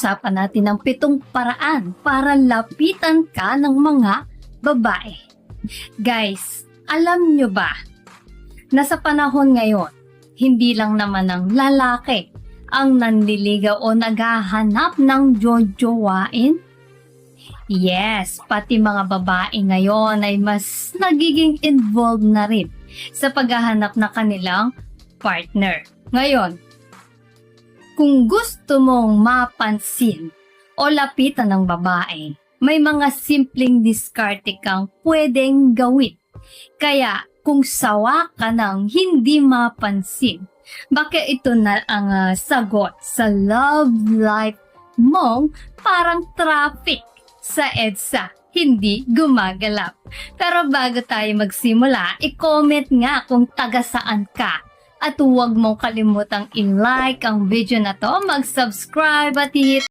Usapan natin ang pitong paraan para lapitan ka ng mga babae. Guys, alam nyo ba na sa panahon ngayon, hindi lang naman ng lalaki ang nanliligaw o naghahanap ng jojowain? Yes, pati mga babae ngayon ay mas nagiging involved na rin sa paghahanap na kanilang partner. Ngayon, kung gusto mong mapansin o lapitan ng babae, may mga simpleng diskarte kang pwedeng gawin. Kaya kung sawa ka ng hindi mapansin, baka ito na ang ah, sagot sa love life mong parang traffic sa EDSA hindi gumagalap. Pero bago tayo magsimula, i-comment nga kung taga saan ka. At huwag mong kalimutang i-like ang video na to, mag-subscribe at hit